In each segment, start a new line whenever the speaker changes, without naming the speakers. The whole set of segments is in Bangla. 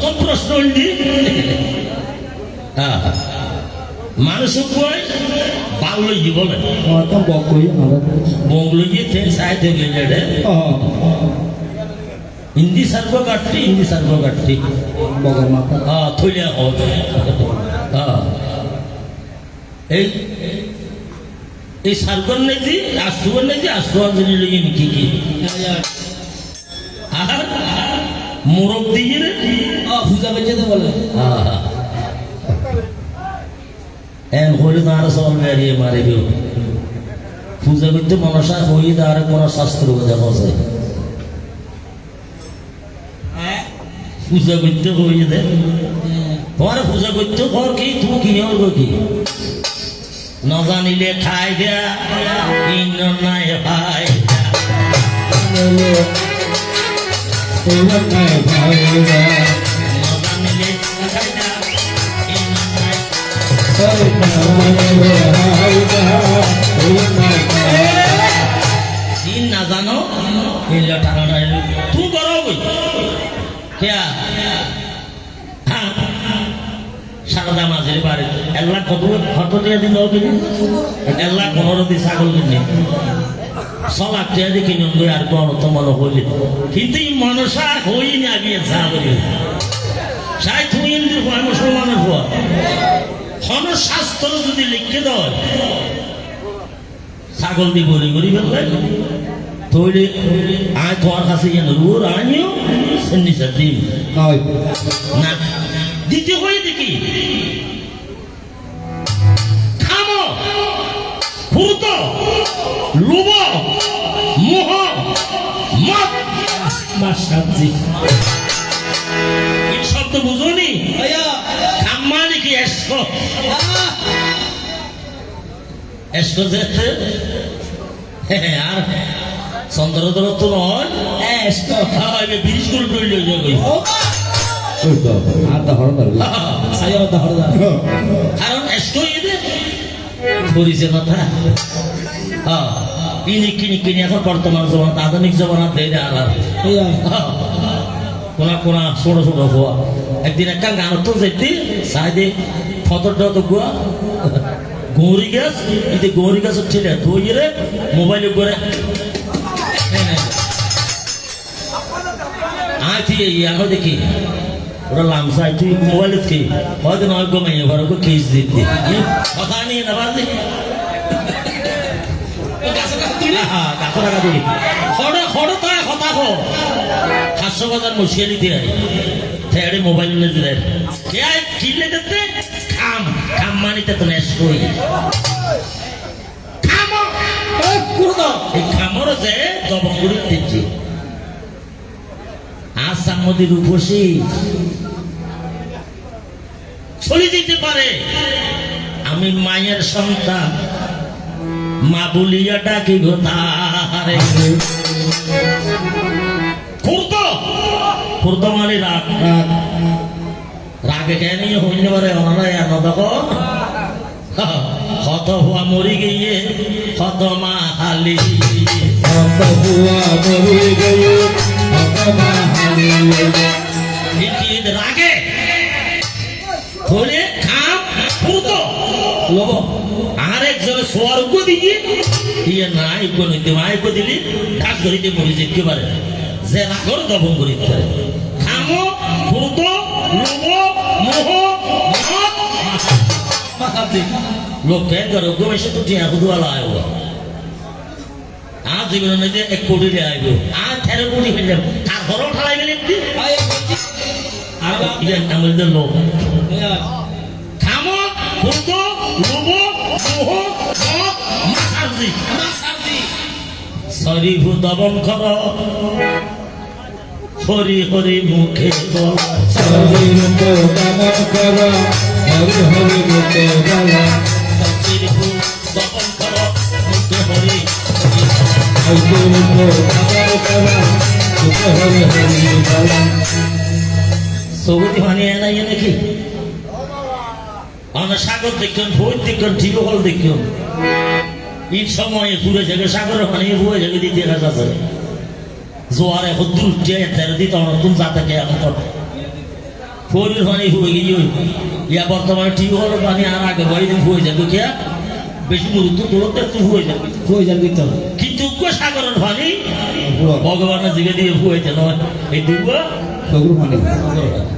প্রথম প্রশ্ন হইলি হ্যাঁ মানুষ বাউলজি বলে।
Mata bokoi ada.
বঙ্গলজি তে সাহিত্য
Oh,
Hindi সর্বগাত্রী Hindi সর্বগাত্রী।
bogar mata.
হ্যাঁ থইলে হ্যাঁ। এই এই সার্গন নেই আষ্টুবন নেই আষ্টুয়াঞ্জলি লইয়ে কি কি? আর মোরগ দিয়ে
Puja baca tu boleh.
এন হইলে আরও সব বেরিয়ে মারে কেউ পূজা করতে মনসা হই আর কোন শাস্ত্র দেখা যায় পূজা করতে হই দে। পূজা করতে কর কি তুমি কিনে উঠব কি? নজানিলে খাই দিয়া কিন নাই ভাই দিন না জানো করো বই কেয়া হ্যাঁ সারদা মাঝের বাড়ি এল্লা কত কত টিয়া দিন এল্লা পনেরো দিন ছাগল টিয়া দিয়ে কিনে গই আর কোন তো মনে হইলে কিন্তু মনসা হই না গিয়ে যা বলি। সাই তুমি হয় মুসলমানের হওয়া হন শাস্ত্র যদি লিখে দেয় ছাগল দিয়ে বলি করি ফেললে তৈরি আয় তোমার কাছে যেন রুর আনিও নিচে দিন। না দিতে হয়ে দেখি ফুরত লুব মোহ মত। মাসাজি এই শব্দ বুঝনি?
Ayah.
খাম্মা নাকি এসকো এসকো যেতে আর চন্দ্রদর তো নয়। এসকো হয় করে তৈরি হয়ে যাবে
Sudah. Ada hormat. Saya ada
পরিচে কথা? হ্যাঁ। কিনি কিনি কিনি এখন বর্তমান জমানা আধুনিক জমানা দেয় না
Iya.
কোনা কোনা ছোট ছোট হওয়া একদিন একটা গান তো যেতে সাইডে ফটোটা তো গুয়া গৌরী গাছ এতে গৌরী গাছ না তো ইয়ে মোবাইলে করে তুই ইয়ানো দেখি। ওরা লামসাই তুই মোবাইল কি? হয়তো নয় কমে এবার ওকে কেস দিতে কথা কাকো টাকা দিই হড়ে হড়ে তো কথা কো সাতশো বাজার মোবাইল নিয়ে দিলে কে আই কিলে খাম খাম মানিতে তো. এই খামর যে দিচ্ছি আসাম উপসী চলে দিতে পারে। আমি মায়ের সন্তান। মা বলিয়া ডাকি গো তাহারে খুর্দ! মানে রাগ।
Rak.
রাগে কেন হইল পারে অনারাই আর দেখো কত হুয়া মরি গিয়ে কত মা হালি।
Apa buah beri gaya. Apa mahali.
Eid রাগে। স্বর্গ দিয়ে ইয়ে নাই কোন মাইক দিলি ডাক ধরিতে মরে যেতে পারে যে রাগর দবন করিতে পারে খামো ফুত লোভ মোহ মদ
Mahati.
লোক কে করে গো এসে তো টিয়া কুদু আলা আইব আজ জীবন যে এক কোটি দিয়ে আইব আর তেরো কোটি হয়ে যাবে। তার ঘরও ঠালাই গেলে আমাদের লোক ফুত লোভ মোহ শরীফ দবন কর হরি হরি মুখে বল. শরীফ দবন কর মুখে Hari
hari hari gala.
Saudi মানে এনাই নাকি আমরা সাগর দেখুন ভোজ দেখুন টিকল দেখুন এই সময়ে পুরো যাবে সাগর মানে পুরো যাবে দিতে রাজা করে জোয়ারে হদ্দুর উঠে তেরো দিতে নতুন জাতাকে এখন ফোরের পানি হয়ে গিয়ে ইয়া বর্তমানে টিউবওয়েল পানি আর আগে বাড়ি দিন হয়ে যাবে কে? বেশি মুহূর্ত দূরত্ব একটু হয়ে যাবে।
কই যার ভিতর
কৃতজ্ঞ সাগরের পানি ভগবানের জিগে দিয়ে হয়েছে নয় এই
সগুর
তো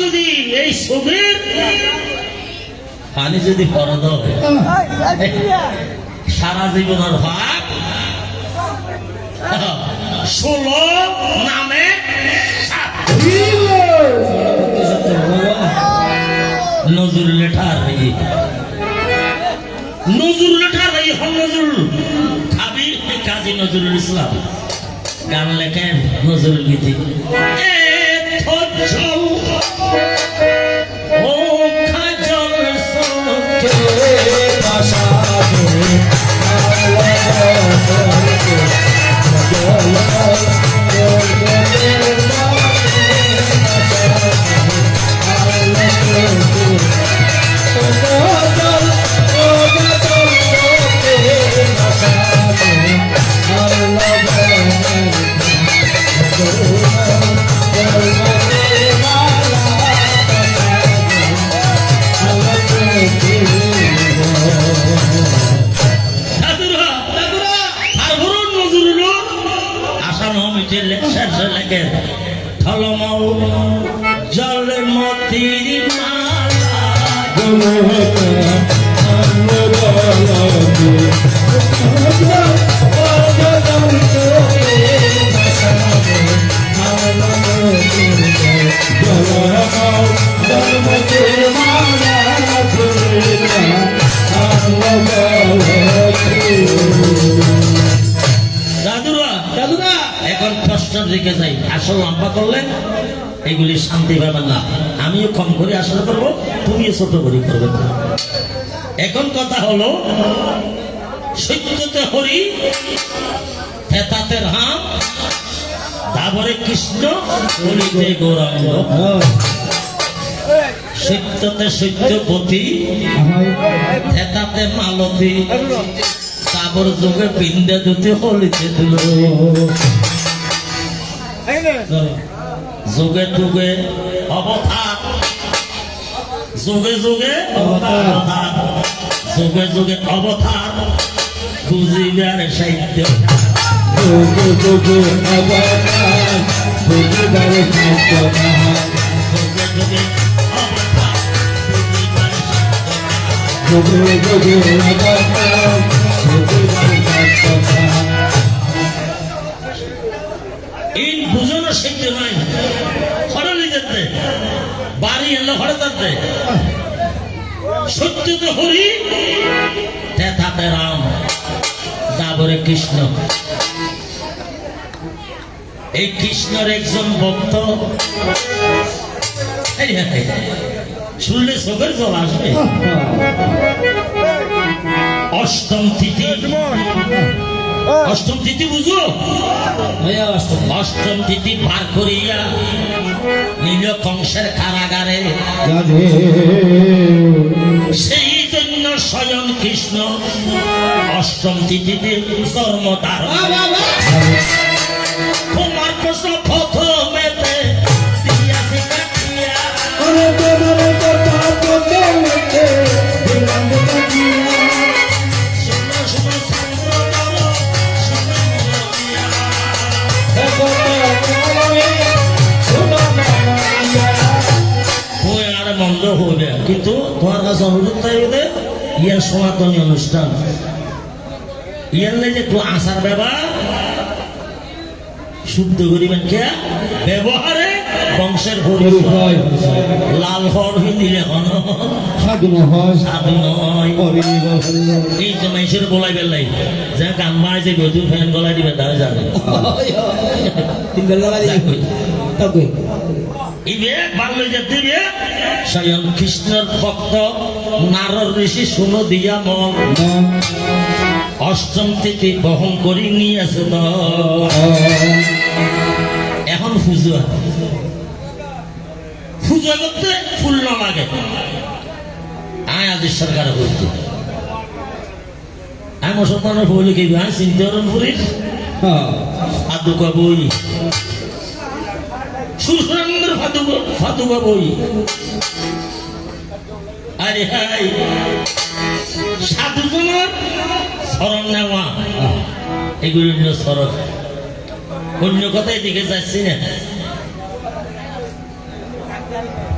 যদি এই ছবির পানি যদি ফরদ সারা জীবনের ভাগ। ষোলো নামে। নজরুল লেঠার এই নজরুল লেঠার এই হল নজরুল। খাবি কাজী নজরুল ইসলাম। গান লেখেন নজরুল গীতি। ও খাজল সখে, দাদুরা, লেখে থলমল জল মতির দাদুরা দাদুরা এখন কষ্টের দিকে যাই আসল লম্বা করলে এগুলি শান্তি পাবেন না। আমিও কম করে আসল করব, তুমিও ছোট করে করবে এখন কথা হলো, সত্যতে হরি থেতাতে রাম তারপরে কৃষ্ণ হরিতে গৌরাঙ্গ। সত্যতে সত্যপতি থেতাতে মালতী, তারপর যোগে পিণ্ডে দুটি হলিতে দিল। যোগে যোগে অবতার। যোগে যোগে অবতার যোগে যোগে অবতার। বুঝিবার সাহিত্য। যোগে যোগে অবতার বুঝিবার সাহিত্য। এই এলো সত্য তো হরি? তেথাতে রাম, তারপরে কৃষ্ণ। এই কৃষ্ণর একজন ভক্ত শুনলে চোখের জল আসবে। অষ্টম তিথি। অষ্টম তিথি বুঝো? অষ্টম তিথি পার করিয়া নীল কংসের কারাগারে সেই জন্য স্বয়ং কৃষ্ণ অষ্টম তিথিতে জন্ম ধারণ তোমার প্রশ্ন প্রথমেতে তোমার কাছে ইয়ার সনাতনী অনুষ্ঠান। ইয়ার যে একটু আচার ব্যবহার শুদ্ধ করিবেন কে ব্যবহারে বংশের পরিচয় লাল হর হিন্দিলে হন
সাধু হয়
সাধু নয়।
হরি বল হরি বল।
এই যে মানুষের বলাই বেলাই যে গান মায় যে গধু ফ্যান গলাই দিবে তারা জানে ইবে বাংলা যে দিবে স্বয়ং কৃষ্ণের ভক্ত নারদ ঋষি শুনো দিয়া মন। অষ্টম তিথি বহন করি নিয়ে আছে তো। এখন পুজো পুজো করতে ফুল না লাগে। আয় আজ সরকার করতে আমি মুসলমানের বলি কি আমি চিন্তারণ করি ফাদুকা বই। ফাদুকা ফাদুকা বই আরে হাই সাধুজনের স্মরণ নেওয়া। এগুলি হলো স্মরণ। অন্য কথায় দিকে যাচ্ছি না।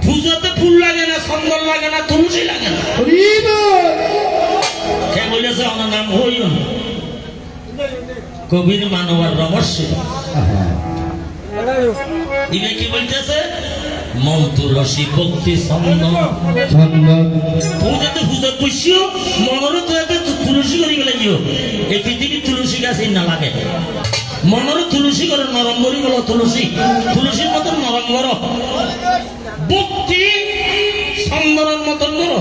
পুজোতে ফুল লাগে না চন্দন লাগে না তুলসী লাগে না। কে বলেছে আমার নাম হইন কবির মানবার রহস্য। ইবে কি বলতেছে? মন তুলসী ভক্তি চন্দন
চন্দন
পুজোতে পুজো বসিও মনরও তো এত তুলসী করি গেলে গিয়ে এই পৃথিবী তুলসী গাছ না লাগে। মনরও তুলসী করে নরম করি গেল তুলসী। তুলসীর মতন নরম করো। ভক্তি চন্দনের মতন করো।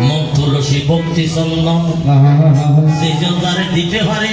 মন তুলসী ভক্তি চন্দন
আহা।
দিতে পারে।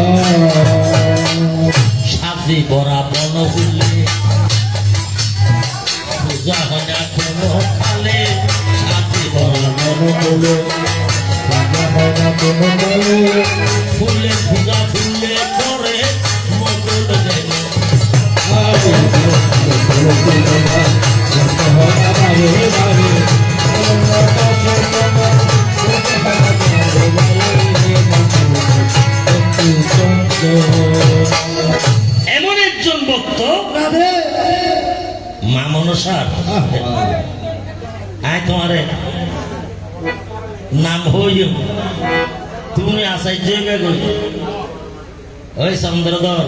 হইল তুমি আসাই হইবে গই ওই চন্দ্রধর